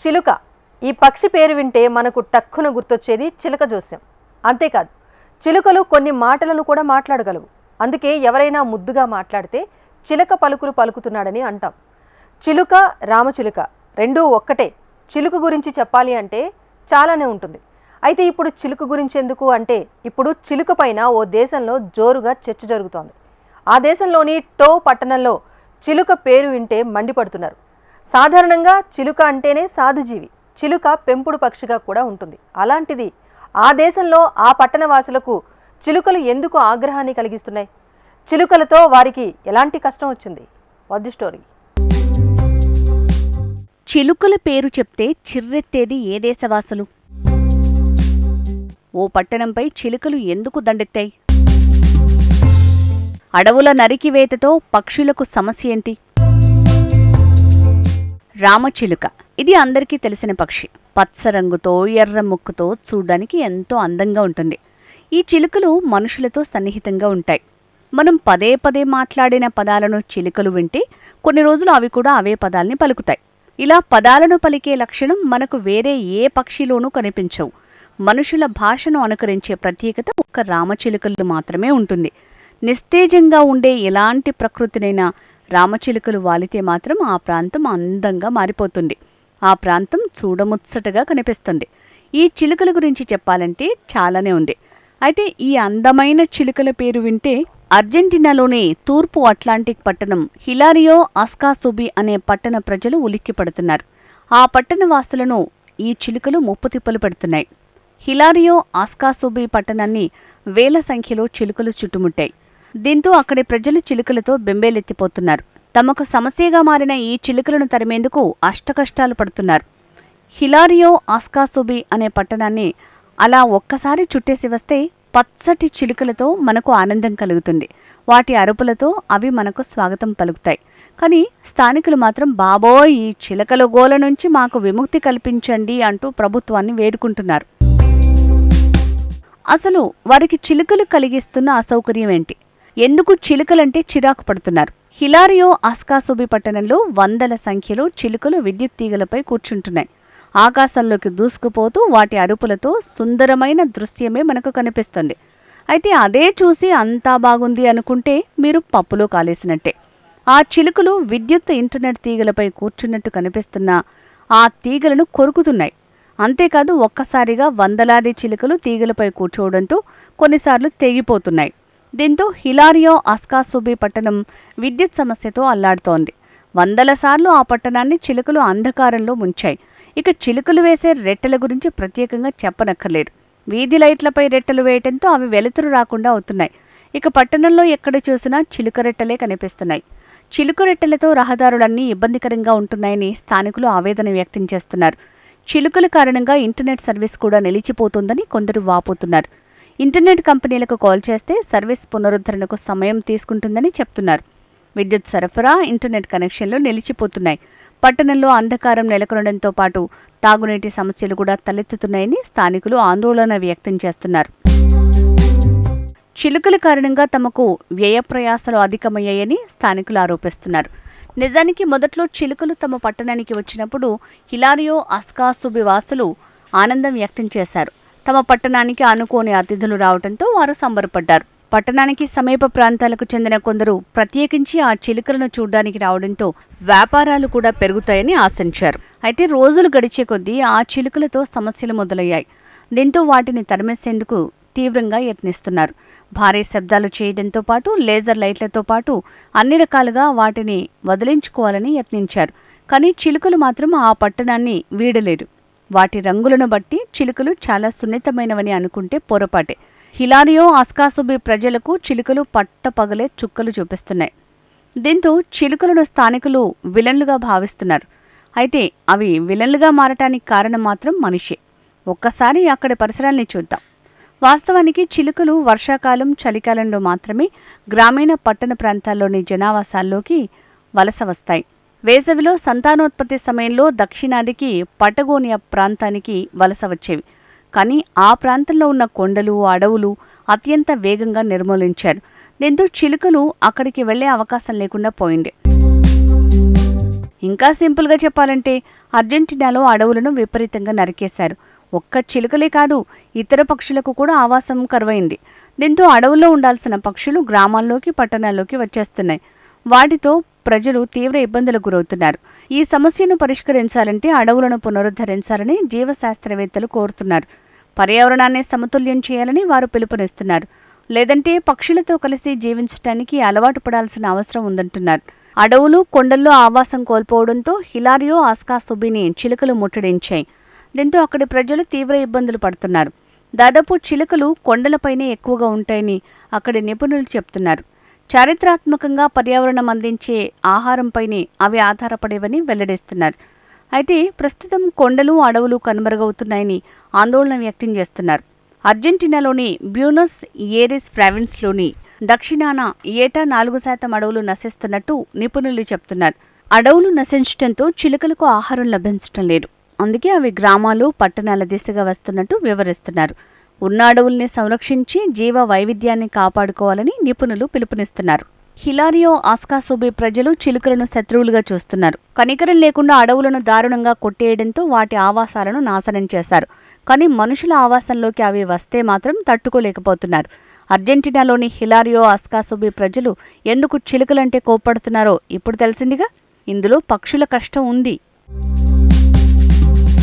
చిలుక. ఈ పక్షి పేరు వింటే మనకు టక్కున గుర్తొచ్చేది చిలుక జోస్యం. అంతేకాదు చిలుకలు కొన్ని మాటలను కూడా మాట్లాడగలవు. అందుకే ఎవరైనా ముద్దుగా మాట్లాడితే చిలక పలుకులు పలుకుతున్నాడని అంటాం. చిలుక రామచిలుక రెండూ ఒక్కటే. చిలుక గురించి చెప్పాలి అంటే చాలానే ఉంటుంది. అయితే ఇప్పుడు చిలుక గురించి ఎందుకు అంటే ఇప్పుడు చిలుక పైన ఓ దేశంలో జోరుగా చర్చ జరుగుతోంది. ఆ దేశంలోని టో పట్టణంలో చిలుక పేరు వింటే మండిపడుతున్నారు. సాధారణంగా చిలుక అంటేనే సాధుజీవి. చిలుక పెంపుడు పక్షిగా కూడా ఉంటుంది. అలాంటిది ఆ దేశంలో ఆ పట్టణ వాసులకు చిలుకలు ఎందుకు ఆగ్రహాన్ని కలిగిస్తున్నాయి? చిలుకలతో వారికి ఎలాంటి కష్టం వచ్చింది? వద్దు స్టోరీ చిలుకల పేరు చెప్తే చిర్రెత్తేది ఏ దేశవాసులు? ఓ పట్టణంపై చిలుకలు ఎందుకు దండెత్తాయి? అడవుల నరికివేతతో పక్షులకు సమస్య ఏంటి? రామచిలుక. ఇది అందరికీ తెలిసిన పక్షి. పచ్చ రంగుతో ఎర్ర ముక్కుతో చూడడానికి ఎంతో అందంగా ఉంటుంది. ఈ చిలుకలు మనుషులతో సన్నిహితంగా ఉంటాయి. మనం పదే పదే మాట్లాడిన పదాలను చిలుకలు వింటే కొన్ని రోజులు అవి కూడా అవే పదాల్ని పలుకుతాయి. ఇలా పదాలను పలికే లక్షణం మనకు వేరే ఏ పక్షిలోనూ కనిపించవు. మనుషుల భాషను అనుకరించే ప్రత్యేకత ఒక్క రామచిలుకలు మాత్రమే ఉంటుంది. నిస్తేజంగా ఉండే ఎలాంటి ప్రకృతినైనా రామచిలుకలు వాలితే మాత్రం ఆ ప్రాంతం అందంగా మారిపోతుంది. ఆ ప్రాంతం చూడముచ్చటగా కనిపిస్తుంది. ఈ చిలుకల గురించి చెప్పాలంటే చాలానే ఉంది. అయితే ఈ అందమైన చిలుకల పేరు వింటే అర్జెంటీనాలోని తూర్పు అట్లాంటిక్ పట్టణం హిలారియో ఆస్కాసుబి అనే పట్టణ ప్రజలు ఉలిక్కి పడుతున్నారు ఆ పట్టణ వాసులను ఈ చిలుకలు ముప్పుతిప్పలు పెడుతున్నాయి. హిలారియో ఆస్కాసుబి పట్టణాన్ని వేల సంఖ్యలో చిలుకలు చుట్టుముట్టాయి. దీంతో అక్కడి ప్రజలు చిలుకలతో బెంబేలెత్తిపోతున్నారు. తమకు సమస్యగా మారిన ఈ చిలుకలను తరిమేందుకు అష్టకష్టాలు పడుతున్నారు. హిలారియో ఆస్కాసుబి అనే పట్టణాన్ని అలా ఒక్కసారి చుట్టేసి వస్తే పచ్చటి చిలుకలతో మనకు ఆనందం కలుగుతుంది. వాటి అరుపులతో అవి మనకు స్వాగతం పలుకుతాయి. కానీ స్థానికులు మాత్రం బాబోయ్ ఈ చిలకల గోల నుంచి మాకు విముక్తి కల్పించండి అంటూ ప్రభుత్వాన్ని వేడుకుంటున్నారు. అసలు వారికి చిలుకలు కలిగిస్తున్న అసౌకర్యం ఏంటి? ఎందుకు చిలుకలంటే చిరాకు పడుతున్నారు. హిలారియో ఆస్కాసోబి పట్టణంలో వందల సంఖ్యలో చిలుకలు విద్యుత్ తీగలపై కూర్చుంటున్నాయి. ఆకాశంలోకి దూసుకుపోతూ వాటి అరుపులతో సుందరమైన దృశ్యమే మనకు కనిపిస్తుంది. అయితే అదే చూసి అంతా బాగుంది అనుకుంటే మీరు పప్పులో కాలేసినట్టే. ఆ చిలుకలు విద్యుత్ ఇంటర్నెట్ తీగలపై కూర్చున్నట్టు కనిపిస్తున్న ఆ తీగలను కొరుకుతున్నాయి. అంతేకాదు ఒక్కసారిగా వందలాది చిలుకలు తీగలపై కూర్చోవడంతో కొన్నిసార్లు తెగిపోతున్నాయి. దీంతో హిలారియో ఆస్కాసుబి పట్టణం విద్యుత్ సమస్యతో అల్లాడుతోంది. వందల సార్లు ఆ పట్టణాన్ని చిలుకలు అంధకారంలో ముంచాయి. ఇక చిలుకలు వేసే రెట్టెల గురించి ప్రత్యేకంగా చెప్పనక్కర్లేదు. వీధి లైట్లపై రెట్టెలు వేయటంతో అవి వెలుతురు రాకుండా అవుతున్నాయి. ఇక పట్టణంలో ఎక్కడ చూసినా చిలుక రెట్టెలే కనిపిస్తున్నాయి. చిలుక రెట్టెలతో రహదారులన్నీ ఇబ్బందికరంగా ఉంటున్నాయని స్థానికులు ఆవేదన వ్యక్తం చేస్తున్నారు. చిలుకల కారణంగా ఇంటర్నెట్ సర్వీస్ కూడా నిలిచిపోతుందని కొందరు వాపోతున్నారు. ఇంటర్నెట్ కంపెనీలకు కాల్ చేస్తే సర్వీస్ పునరుద్ధరణకు సమయం తీసుకుంటుందని చెప్తున్నారు. విద్యుత్ సరఫరా ఇంటర్నెట్ కనెక్షన్లు నిలిచిపోతున్నాయి. పట్టణంలో అంధకారం నెలకొనడంతో పాటు తాగునీటి సమస్యలు కూడా తలెత్తుతున్నాయని స్థానికులు ఆందోళన వ్యక్తం చేస్తున్నారు. చిలుకల కారణంగా తమకు వ్యయ ప్రయాసాలు అధికమయ్యాయని స్థానికులు ఆరోపిస్తున్నారు. నిజానికి మొదట్లో చిలుకలు తమ పట్టణానికి వచ్చినప్పుడు హిలారియో అస్కాసుబి వాసులు ఆనందం వ్యక్తం చేశారు. తమ పట్టణానికి అనుకోని అతిథులు రావడంతో వారు సంబరపడ్డారు. పట్టణానికి సమీప ప్రాంతాలకు చెందిన కొందరు ప్రత్యేకించి ఆ చిలుకలను చూడడానికి రావడంతో వ్యాపారాలు కూడా పెరుగుతాయని ఆశించారు. అయితే రోజులు గడిచే కొద్దీ ఆ చిలుకలతో సమస్యలు మొదలయ్యాయి. దీంతో వాటిని తరిమేసేందుకు తీవ్రంగా యత్నిస్తున్నారు. భారీ శబ్దాలు చేయడంతో పాటు లేజర్ లైట్లతో పాటు అన్ని రకాలుగా వాటిని వదిలించుకోవాలని యత్నించారు. కానీ చిలుకలు మాత్రం ఆ పట్టణాన్ని వీడలేరు వాటి రంగులను బట్టి చిలుకలు చాలా సున్నితమైనవని అనుకుంటే పొరపాటే. హిలారియో ఆస్కాసుబి ప్రజలకు చిలుకలు పట్టపగలే చుక్కలు చూపిస్తున్నాయి. దీంతో చిలుకలను స్థానికులు విలన్లుగా భావిస్తున్నారు. అయితే అవి విలన్లుగా మారటానికి కారణం మాత్రం మనిషే. ఒక్కసారి అక్కడి పరిసరాల్ని చూద్దాం. వాస్తవానికి చిలుకలు వర్షాకాలం చలికాలంలో మాత్రమే గ్రామీణ పట్టణ ప్రాంతాల్లోని జనావాసాల్లోకి వలస వస్తాయి. వేసవిలో సంతానోత్పత్తి సమయంలో దక్షిణాదికి పటగోనియా ప్రాంతానికి వలస వచ్చేవి. కానీ ఆ ప్రాంతంలో ఉన్న కొండలు అడవులు అత్యంత వేగంగా నిర్మూలించారు. దీంతో చిలుకలు అక్కడికి వెళ్ళే అవకాశం లేకుండా పోయింది. ఇంకా సింపుల్గా చెప్పాలంటే అర్జెంటీనాలో అడవులను విపరీతంగా నరికేశారు. ఒక్క చిలుకలే కాదు ఇతర పక్షులకు కూడా ఆవాసం కరువైంది. దీంతో అడవుల్లో ఉండాల్సిన పక్షులు గ్రామాల్లోకి పట్టణాల్లోకి వచ్చేస్తున్నాయి. వాటితో ప్రజలు తీవ్ర ఇబ్బందులకు గురవుతున్నారు. ఈ సమస్యను పరిష్కరించాలంటే అడవులను పునరుద్ధరించాలని జీవశాస్త్రవేత్తలు కోరుతున్నారు. పర్యావరణాన్ని సమతుల్యం చేయాలని వారు పిలుపునిస్తున్నారు. లేదంటే పక్షులతో కలిసి జీవించటానికి అలవాటు పడాల్సిన అవసరం ఉందంటున్నారు. అడవులు కొండల్లో ఆవాసం కోల్పోవడంతో హిలారియో ఆస్కా సుబిని చిలుకలు ముట్టడించాయి. దీంతో అక్కడి ప్రజలు తీవ్ర ఇబ్బందులు పడుతున్నారు. దాదాపు చిలుకలు కొండలపైనే ఎక్కువగా ఉంటాయని అక్కడి నిపుణులు చెప్తున్నారు. చారిత్రాత్మకంగా పర్యావరణం అందించే ఆహారంపైనే అవి ఆధారపడేవని వెల్లడిస్తున్నారు. అయితే ప్రస్తుతం కొండలు అడవులు కనుమరుగవుతున్నాయని ఆందోళన వ్యక్తం చేస్తున్నారు. అర్జెంటీనాలోని బ్యూనస్ ఏరిస్ ప్రావిన్స్లోని దక్షిణాన ఏటా నాలుగు శాతం అడవులు నశిస్తున్నట్టు నిపుణులు చెప్తున్నారు. అడవులు నశించడంతో చిలుకలకు ఆహారం లభించడం లేదు. అందుకే అవి గ్రామాలు పట్టణాల దిశగా వస్తున్నట్టు వివరిస్తున్నారు. ఉన్న అడవుల్ని సంరక్షించి జీవ వైవిధ్యాన్ని కాపాడుకోవాలని నిపుణులు పిలుపునిస్తున్నారు. హిలారియో ఆస్కాసోబే ప్రజలు చిలుకలను శత్రువులుగా చూస్తున్నారు. కనికరం లేకుండా అడవులను దారుణంగా కొట్టేయడంతో వాటి ఆవాసాలను నాశనం చేశారు. కానీ మనుషుల ఆవాసంలోకి అవి వస్తే మాత్రం తట్టుకోలేకపోతున్నారు. అర్జెంటీనాలోని హిలారియో ఆస్కాసోబే ప్రజలు ఎందుకు చిలుకలంటే కోప్పడుతున్నారో ఇప్పుడు తెలిసిందిగా? ఇందులో పక్షుల కష్టం ఉంది.